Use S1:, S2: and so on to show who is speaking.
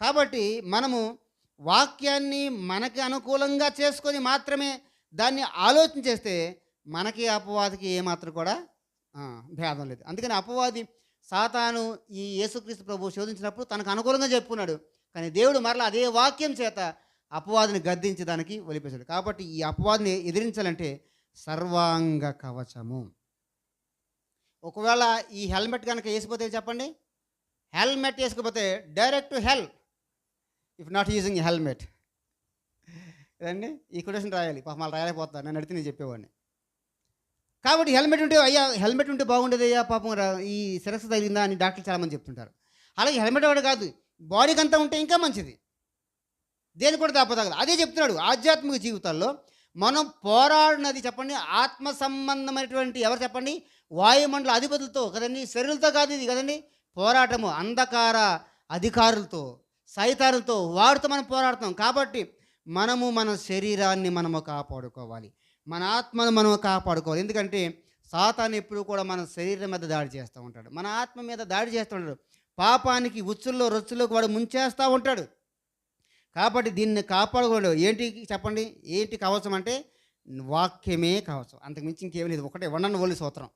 S1: కాబట్టి మనము వాక్యాన్ని మనకి అనుకూలంగా చేసుకొని మాత్రమే దాన్ని ఆలోచన చేస్తే మనకి అపవాదికి ఏమాత్రం కూడా భేదం లేదు. అందుకని అపవాది సాతాను ఈ యేసుక్రీస్తు ప్రభు శోధించినప్పుడు తనకు అనుకూలంగా చెప్పుకున్నాడు. కానీ దేవుడు మరలా అదే వాక్యం చేత అపవాదిని గద్దించి దానికి ఒలిపేశాడు కాబట్టి ఈ అపవాదిని ఎదిరించాలంటే సర్వాంగ కవచము. ఒకవేళ ఈ హెల్మెట్ కనుక వేసిపోతే చెప్పండి? Helmet వేసుకపోతే direct hell if not using helmet కదండి ఈ కొటేషన్ రాయాలి. పాప మళ్ళీ రాయలేకపోతాను నేను అడిగితే నేను చెప్పేవాడిని. కాబట్టి హెల్మెట్ ఉంటే అయ్యా హెల్మెట్ ఉంటే బాగుండేది అయ్యా పాపం ఈ శిరస్సు తగిలిందా అని డాక్టర్లు చాలామంది చెప్తుంటారు. అలాగే హెల్మెట్ వాడు కాదు బాడీకి అంతా ఉంటే ఇంకా మంచిది. దేని కూడా తప్పదగదు అదే చెప్తున్నాడు ఆధ్యాత్మిక జీవితాల్లో మనం పోరాడినది చెప్పండి ఆత్మ సంబంధమైనటువంటి ఎవరు చెప్పండి? వాయుమండల అధిపతులతో కదండి శరీరులతో కాదు ఇది కదండి పోరాటము అంధకార అధికారులతో. సైతాలతో వాడితో మనం పోరాడుతాం. కాబట్టి మనము మన శరీరాన్ని మనము కాపాడుకోవాలి. మన ఆత్మను మనం కాపాడుకోవాలి. ఎందుకంటే సాతాను ఎప్పుడు కూడా మన శరీరం మీద దాడి చేస్తూ ఉంటాడు. మన ఆత్మ మీద దాడి చేస్తూ ఉంటాడు. పాపానికి ఉచ్చుల్లో రొచ్చుల్లోకి వాడు ముంచేస్తూ ఉంటాడు. కాబట్టి దీన్ని కాపాడుకోండి ఏంటి చెప్పండి? ఏంటి కవచం అంటే వాక్యమే కవచం అంతకు మించి ఇంకేమీ లేదు. ఒకటే వండను ఓలి సూత్రం.